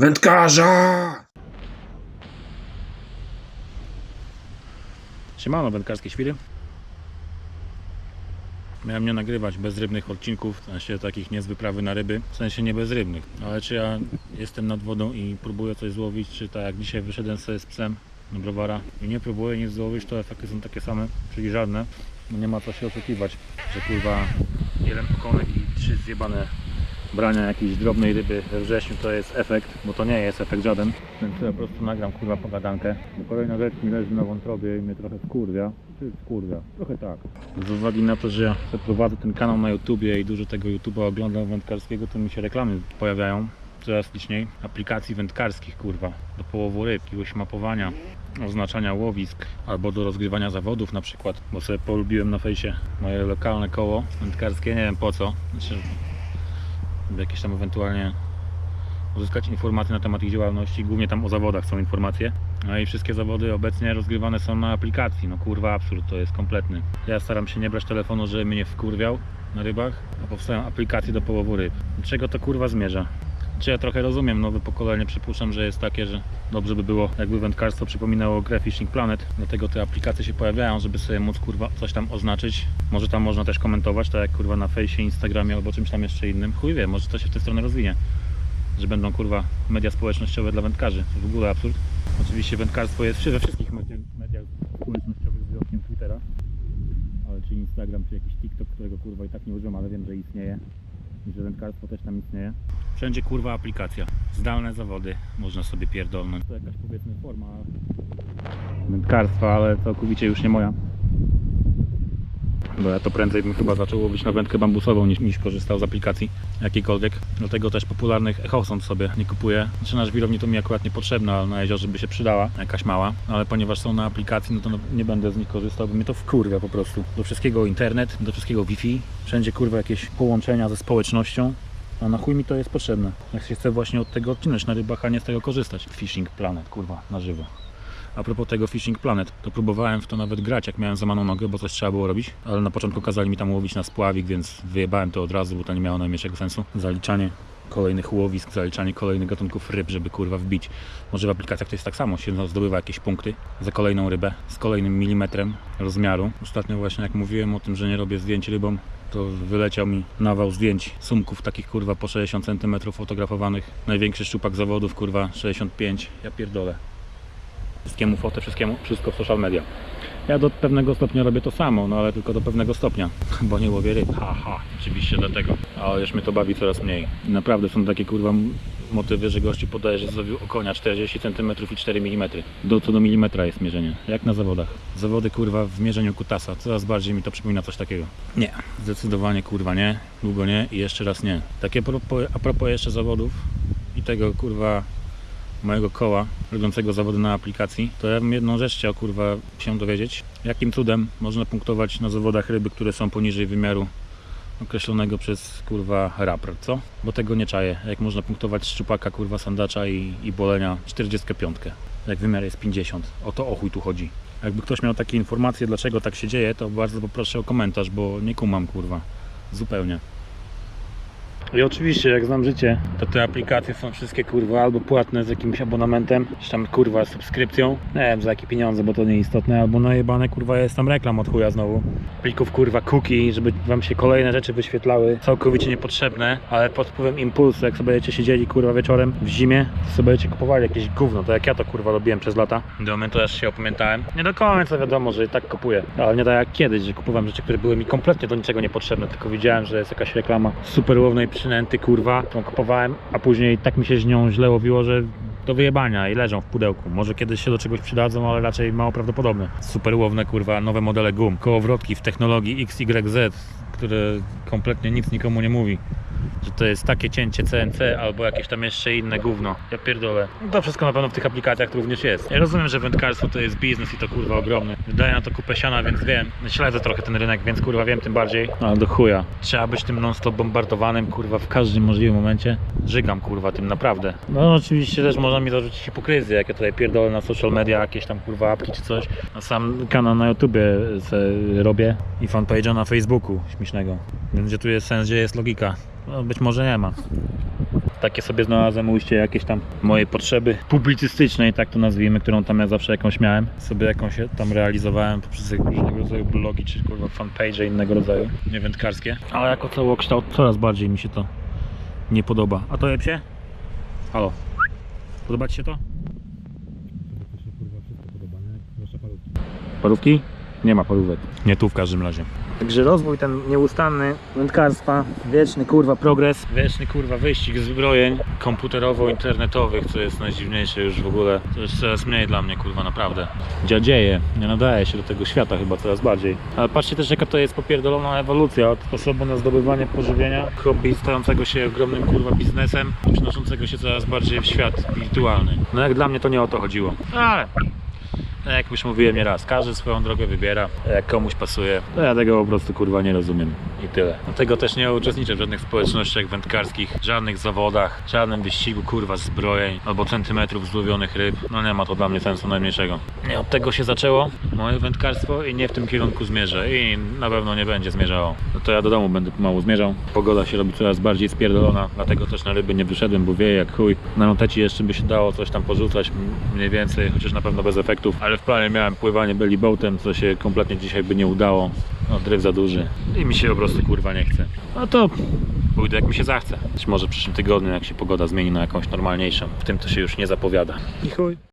Wędkarza! Siemano, wędkarskie świry. Miałem nie nagrywać bezrybnych odcinków, w sensie takich nie z wyprawy na ryby, w sensie nie bezrybnych. Ale czy ja jestem nad wodą i próbuję coś złowić, czy tak jak dzisiaj wyszedłem sobie z psem na browara i nie próbuję nic złowić, to efekty są takie same, czyli żadne. No nie ma co się oszukiwać, że pływa jeden okonek i trzy zjebane brania jakiejś drobnej ryby we wrześniu to jest efekt, bo to nie jest efekt żaden. Więc po prostu nagram kurwa pogadankę. Bo kolejna rzecz mi leży na wątrobie i mnie trochę wkurwia. Czy wkurwia? Trochę tak. Z uwagi na to, że ja prowadzę ten kanał na YouTubie i dużo tego YouTube'a oglądam wędkarskiego, to mi się reklamy pojawiają coraz liczniej aplikacji wędkarskich, kurwa, do połowu ryb, jakiegoś mapowania, oznaczania łowisk, albo do rozgrywania zawodów na przykład, bo sobie polubiłem na fejsie moje lokalne koło wędkarskie, nie wiem po co, znaczy, żeby jakieś tam ewentualnie uzyskać informacje na temat ich działalności, głównie tam o zawodach są informacje. No i wszystkie zawody obecnie rozgrywane są na aplikacji. No kurwa absurd to jest kompletny. Ja staram się nie brać telefonu, żeby mnie wkurwiał na rybach, a powstają aplikacje do połowu ryb. Do czego to kurwa zmierza? Czy ja trochę rozumiem, nowe pokolenie przypuszczam, że jest takie, że dobrze by było, jakby wędkarstwo przypominało grę Fishing Planet, dlatego te aplikacje się pojawiają, żeby sobie móc kurwa coś tam oznaczyć. Może tam można też komentować, tak jak kurwa na fejsie, Instagramie albo czymś tam jeszcze innym. Chuj wie, może to się w tę stronę rozwinie że będą kurwa media społecznościowe dla wędkarzy. W ogóle absurd. Oczywiście wędkarstwo jest we wszystkich media- mediach społecznościowych z wyjątkiem Twittera. Ale czy Instagram, czy jakiś TikTok, którego kurwa i tak nie używam, ale wiem, że istnieje. I że wędkarstwo też tam istnieje. Wszędzie kurwa aplikacja. Zdalne zawody można sobie pierdolnąć. To jakaś powiedzmy forma wędkarstwa, ale całkowicie już nie moja. Bo ja to prędzej bym chyba zaczął łowić na wędkę bambusową niż, niż korzystał z aplikacji jakiejkolwiek. Dlatego też popularnych echosond sobie nie kupuję. Znaczy na żwirowni to mi akurat niepotrzebna, ale na jeziorze by się przydała, jakaś mała. Ale ponieważ są na aplikacji, no to no, nie będę z nich korzystał, bo mnie to wkurwia po prostu. Do wszystkiego internet, do wszystkiego Wi-Fi, wszędzie kurwa jakieś połączenia ze społecznością. A na chuj mi to jest potrzebne. Jak się chce właśnie od tego odcinać na rybach, a nie z tego korzystać. Fishing Planet, kurwa, na żywo. A propos tego Fishing Planet, to próbowałem w to nawet grać, jak miałem zamaną nogę, bo coś trzeba było robić. Ale na początku kazali mi tam łowić na spławik, więc wyjebałem to od razu, bo to nie miało najmniejszego sensu. Zaliczanie kolejnych łowisk, zaliczanie kolejnych gatunków ryb, żeby kurwa wbić. Może w aplikacjach to jest tak samo, się zdobywa jakieś punkty za kolejną rybę, z kolejnym milimetrem rozmiaru. Ostatnio właśnie jak mówiłem o tym, że nie robię zdjęć rybom, to wyleciał mi nawał zdjęć sumków takich kurwa po 60 cm fotografowanych. Największy szczupak zawodów kurwa 65. Ja pierdolę. Wszystkiemu fotę, wszystkiemu, wszystko w social media. Ja do pewnego stopnia robię to samo, no ale tylko do pewnego stopnia, bo nie łowię ryb. Haha, oczywiście dlatego. Ale już mnie to bawi coraz mniej. Naprawdę są takie kurwa motywy, że gości podaje, że złowił okonia 40 cm i 4 mm. Do, co do milimetra jest mierzenie, jak na zawodach. Zawody kurwa w mierzeniu kutasa, coraz bardziej mi to przypomina coś takiego. Nie, zdecydowanie kurwa nie, długo nie i jeszcze raz nie. Takie a propos jeszcze zawodów i tego kurwa mojego koła robiącego zawody na aplikacji, to ja bym jedną rzecz chciał kurwa się dowiedzieć. Jakim cudem można punktować na zawodach ryby, które są poniżej wymiaru określonego przez kurwa rapr, co? Bo tego nie czaję. Jak można punktować szczupaka, kurwa sandacza i, i bolenia 45, jak wymiar jest 50. O to o chuj tu chodzi. Jakby ktoś miał takie informacje, dlaczego tak się dzieje, to bardzo poproszę o komentarz, bo nie kumam kurwa. Zupełnie. I oczywiście, jak znam życie, to te aplikacje są wszystkie kurwa albo płatne z jakimś abonamentem, czy tam kurwa subskrypcją. Nie wiem za jakie pieniądze, bo to nieistotne, albo najebane kurwa jest tam reklam od chuja znowu. Plików kurwa cookie, żeby wam się kolejne rzeczy wyświetlały, całkowicie niepotrzebne, ale pod wpływem impulsu, jak sobie będziecie siedzieli kurwa wieczorem w zimie, to sobie będziecie kupowali jakieś gówno, tak jak ja to kurwa robiłem przez lata. Do momentu aż się opamiętałem. Nie do końca wiadomo, że i tak kupuję, ale nie tak jak kiedyś, że kupowałem rzeczy, które były mi kompletnie do niczego niepotrzebne, tylko widziałem, że jest jakaś reklama super łownej przynęty kurwa, którą kupowałem, a później tak mi się z nią źle łowiło, że do wyjebania i leżą w pudełku. Może kiedyś się do czegoś przydadzą, ale raczej mało prawdopodobne. Super łowne kurwa, nowe modele gum, kołowrotki w technologii XYZ, które kompletnie nic nikomu nie mówi. Że to jest takie cięcie CNC albo jakieś tam jeszcze inne gówno. Ja pierdolę. No To wszystko na pewno w tych aplikacjach również jest. Ja rozumiem, że wędkarstwo to jest biznes i to kurwa ogromny. Wydaje na to kupę siana, więc wiem. Śledzę trochę ten rynek, więc kurwa wiem tym bardziej. Ale do chuja. Trzeba być tym non-stop bombardowanym kurwa w każdym możliwym momencie. Żygam kurwa tym naprawdę. No oczywiście też można mi zarzucić hipokryzję, jak ja tutaj pierdolę na social media, jakieś tam kurwa apki czy coś. Na sam kanał na YouTubie robię i fanpage'a na Facebooku śmiesznego. Więc gdzie tu jest sens, gdzie jest logika? No, być może nie ma. Takie sobie znalazłem ujście jakieś tam moje potrzeby publicystycznej, tak to nazwijmy, którą tam ja zawsze jakąś miałem. Sobie jakąś tam realizowałem poprzez różnego rodzaju blogi, czy kurwa fanpage innego rodzaju, nie wędkarskie. Ale jako całokształt coraz bardziej mi się to nie podoba. A to je psie? Halo. Podoba Ci się to? Parówki? Nie ma parówek. Nie tu w każdym razie. Także rozwój ten nieustanny wędkarstwa, wieczny kurwa progres, wieczny kurwa wyścig zbrojeń komputerowo-internetowych, co jest najdziwniejsze już w ogóle. To jest coraz mniej dla mnie kurwa naprawdę. Dziadzieje, nie nadaje się do tego świata chyba coraz bardziej. Ale patrzcie też jaka to jest popierdolona ewolucja od sposobu na zdobywanie pożywienia, hobby stającego się ogromnym kurwa biznesem, przenoszącego się coraz bardziej w świat wirtualny. No jak dla mnie to nie o to chodziło. Ale jak już mówiłem nieraz, każdy swoją drogę wybiera, jak komuś pasuje, to ja tego po prostu kurwa nie rozumiem i tyle. Dlatego też nie uczestniczę w żadnych społecznościach wędkarskich, żadnych zawodach, żadnym wyścigu kurwa zbrojeń albo centymetrów złowionych ryb. No nie ma to dla mnie sensu najmniejszego. Nie od tego się zaczęło moje wędkarstwo i nie w tym kierunku zmierzę i na pewno nie będzie zmierzało. No to ja do domu będę pomału zmierzał. Pogoda się robi coraz bardziej spierdolona, dlatego też na ryby nie wyszedłem, bo wieje jak chuj. Na noteci jeszcze by się dało coś tam porzucać mniej więcej, chociaż na pewno bez efektów, ale w planie miałem pływanie belly boatem, co się kompletnie dzisiaj by nie udało. No dryf za duży i mi się po prostu kurwa nie chce. No to pójdę jak mi się zachce. Być może w przyszłym tygodniu jak się pogoda zmieni na jakąś normalniejszą. W tym to się już nie zapowiada. I chuj.